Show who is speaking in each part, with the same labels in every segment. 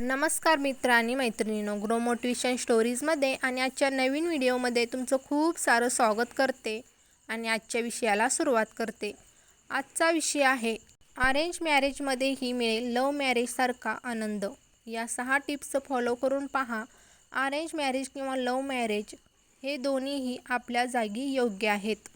Speaker 1: नमस्कार मित्र आणि मैत्रिणींनो ग्रो मोटिवेशन स्टोरीजमध्ये आणि आजच्या नवीन व्हिडिओमध्ये तुमचं खूप सारं स्वागत करते आणि आजच्या विषयाला सुरुवात करते. आजचा विषय आहे अरेंज मॅरेजमध्येही मिळेल लव मॅरेजसारखा आनंद. या सहा टिप्स फॉलो करून पहा अरेंज मॅरेज किंवा लव मॅरेज हे दोन्हीही आपल्या जागी योग्य आहेत.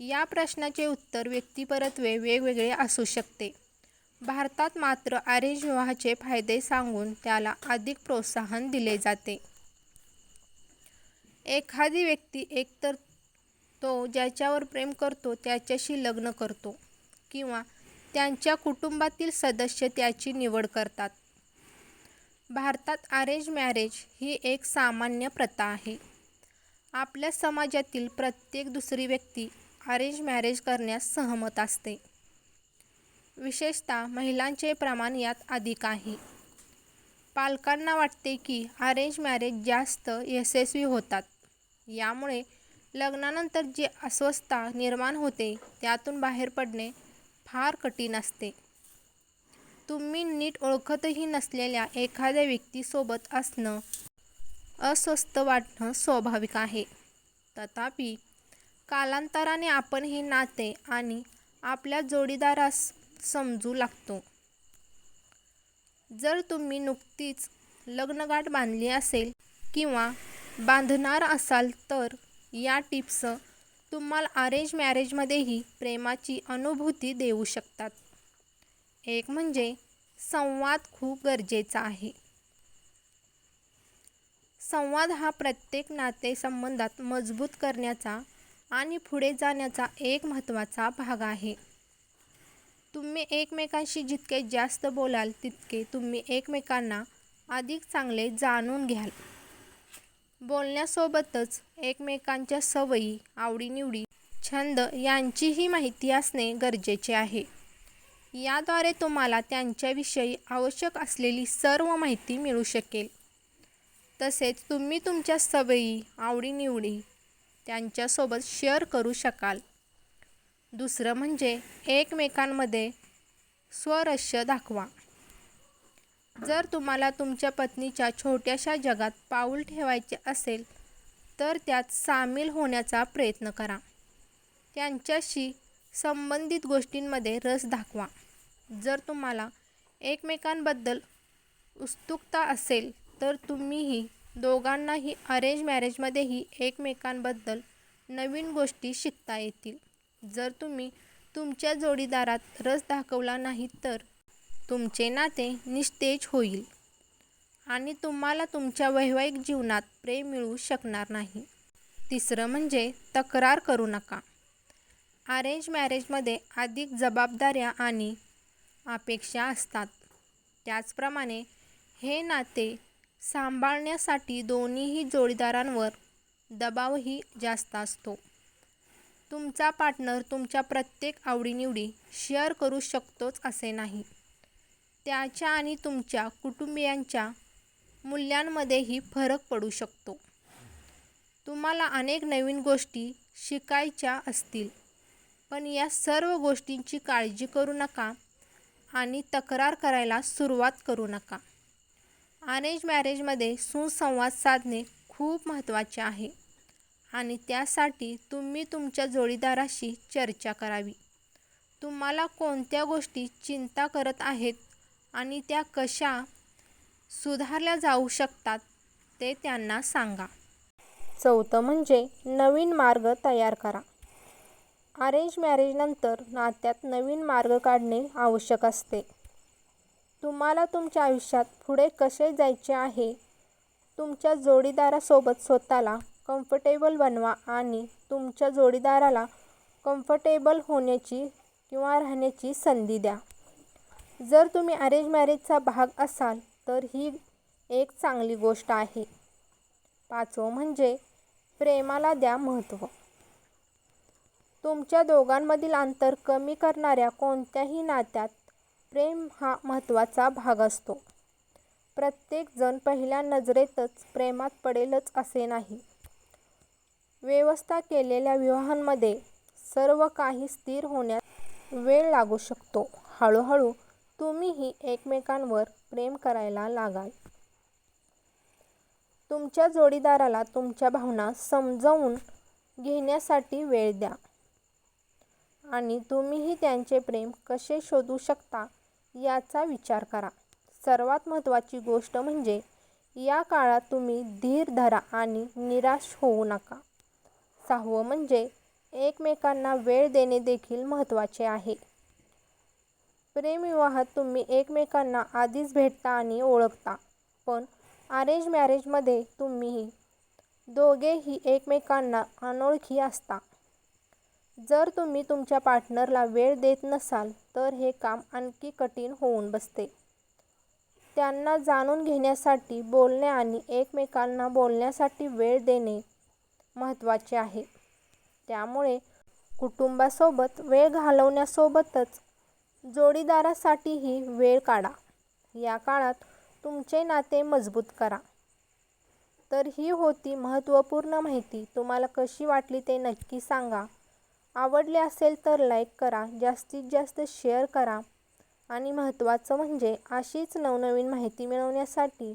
Speaker 1: या प्रश्नाचे उत्तर व्यक्तिपरत्वे वेगवेगळे असू शकते. भारतात मात्र अरेंज विवाहाचे फायदे सांगून त्याला अधिक प्रोत्साहन दिले जाते. एखादी व्यक्ती एकतर तो ज्याच्यावर प्रेम करतो त्याच्याशी लग्न करतो किंवा त्यांच्या कुटुंबातील सदस्य त्याची निवड करतात. भारतात अरेंज मॅरेज ही एक सामान्य प्रथा आहे. आपल्या समाजातील प्रत्येक दुसरी व्यक्ती अरेंज मॅरेज करण्यास सहमत असते. विशेषतः महिलांचे प्रमाण यात अधिक आहे. पालकांना वाटते की अरेंज मॅरेज जास्त यशस्वी होतात. यामुळे लग्नानंतर जी अस्वस्थता निर्माण होते त्यातून बाहेर पडणे फार कठीण असते. तुम्ही नीट ओळखतही नसलेल्या एखाद्या व्यक्तीसोबत असणं अस्वस्थ वाटणं स्वाभाविक आहे. तथापि कालांतराने आपण हे नाते आणि आपल्या जोडीदारास समजू लागतो. जर तुम्ही नुकतीच लग्नगाठ बांधली असेल किंवा बांधणार असाल तर या टिप्स तुम्हाला अरेंज मॅरेजमध्येही प्रेमाची अनुभूती देऊ शकतात. एक म्हणजे संवाद खूप गरजेचा आहे. संवाद हा प्रत्येक नातेसंबंधात मजबूत करण्याचा आणि पुढे जाण्याचा एक महत्त्वाचा भाग आहे. तुम्ही एकमेकांशी जितके जास्त बोलाल तितके तुम्ही एकमेकांना अधिक चांगले जाणून घ्याल. बोलण्यासोबतच एकमेकांच्या सवयी आवडीनिवडी छंद यांचीही माहिती असणे गरजेचे आहे. याद्वारे तुम्हाला त्यांच्याविषयी आवश्यक असलेली सर्व माहिती मिळू शकेल. तसेच तुम्ही तुमच्या सवयी आवडीनिवडी त्यांच्यासोबत शेअर करू शकाल. दुसरं म्हणजे एकमेकांमध्ये स्वरस्य दाखवा. जर तुम्हाला तुमच्या पत्नीच्या छोट्याशा जगात पाऊल ठेवायचे असेल तर त्यात सामील होण्याचा प्रयत्न करा. त्यांच्याशी संबंधित गोष्टींमध्ये रस दाखवा. जर तुम्हाला एकमेकांबद्दल उत्सुकता असेल तर तुम्हीही दोघांनाही अरेंज मॅरेजमध्येही एकमेकांबद्दल नवीन गोष्टी शिकता येतील. जर तुम्ही तुमच्या जोडीदारात रस दाखवला नाही तर तुमचे नाते निस्तेज होईल आणि तुम्हाला तुमच्या वैवाहिक जीवनात प्रेम मिळू शकणार नाही. तिसरं म्हणजे तक्रार करू नका. अरेंज मॅरेजमध्ये अधिक जबाबदाऱ्या आणि अपेक्षा असतात. त्याचप्रमाणे हे नाते सांभाळण्यासाठी दोन्हीही जोडीदारांवर दबावही जास्त असतो. तुमचा पार्टनर तुमच्या प्रत्येक आवडीनिवडी शेअर करू शकतोच असे नाही. त्याच्या आणि तुमच्या कुटुंबियांच्या मूल्यांमध्येही फरक पडू शकतो. तुम्हाला अनेक नवीन गोष्टी शिकायच्या असतील पण या सर्व गोष्टींची काळजी करू नका आणि तक्रार करायला सुरुवात करू नका. अरेंज मॅरेजमध्ये सुसंवाद साधणे खूप महत्त्वाचे आहे. आणि त्यासाठी तुम्ही तुमच्या जोडीदाराशी चर्चा करावी. तुम्हाला कोणत्या गोष्टी चिंता करत आहेत आणि त्या कशा सुधारल्या जाऊ शकतात ते त्यांना सांगा. चौथं म्हणजे नवीन मार्ग तयार करा. अरेंज मॅरेजनंतर नात्यात नवीन मार्ग काढणे आवश्यक असते. तुम्हाला तुमच्या आयुष्यात पुढे कसे जायचे आहे तुमच्या जोडीदारासोबत स्वतःला कम्फर्टेबल बनवा आणि तुमच्या जोडीदाराला कम्फर्टेबल होण्याची किंवा राहण्याची संधी द्या. जर तुम्ही अरेंज मॅरेजचा भाग असाल तर ही एक चांगली गोष्ट आहे. पाचवं म्हणजे प्रेमाला द्या महत्त्व तुमच्या दोघांमधील अंतर कमी करणाऱ्या कोणत्याही नात्यात प्रेम हा महत्त्वाचा भाग असतो. प्रत्येकजण पहिल्या नजरेतच प्रेमात पडेलच असे नाही. व्यवस्था केलेल्या विवाहांमध्ये सर्व काही स्थिर होण्यास वेळ लागू शकतो. हळूहळू तुम्हीही एकमेकांवर प्रेम करायला लागाल. तुमच्या जोडीदाराला तुमच्या भावना समजावून घेण्यासाठी वेळ द्या आणि तुम्हीही त्यांचे प्रेम कसे शोधू शकता याचा विचार करा. सर्वात महत्त्वाची गोष्ट म्हणजे या काळात तुम्ही धीर धरा आणि निराश होऊ नका. सहावं म्हणजे एकमेकांना वेळ देणे देखील महत्त्वाचे आहे. प्रेमविवाहात तुम्ही एकमेकांना आधीच भेटता आणि ओळखता पण अरेंज मॅरेजमध्ये तुम्हीही दोघेही एकमेकांना अनोळखी असता. जर तुम्ही तुमच्या पार्टनरला वेळ देत नसाल तर हे काम आणखी कठीण होऊन बसते. त्यांना जाणून घेण्यासाठी बोलणे आणि एकमेकांना बोलण्यासाठी वेळ देणे महत्त्वाचे आहे. त्यामुळे कुटुंबासोबत वेळ घालवण्यासोबतच जोडीदारासाठीही वेळ काढा. या काळात तुमचे नाते मजबूत करा. तर ही होती महत्त्वपूर्ण माहिती. तुम्हाला कशी वाटली ते नक्की सांगा. आवडले असेल तर लाईक करा जास्तीत जास्त शेअर करा. आणि महत्त्वाचं म्हणजे अशीच नवनवीन माहिती मिळवण्यासाठी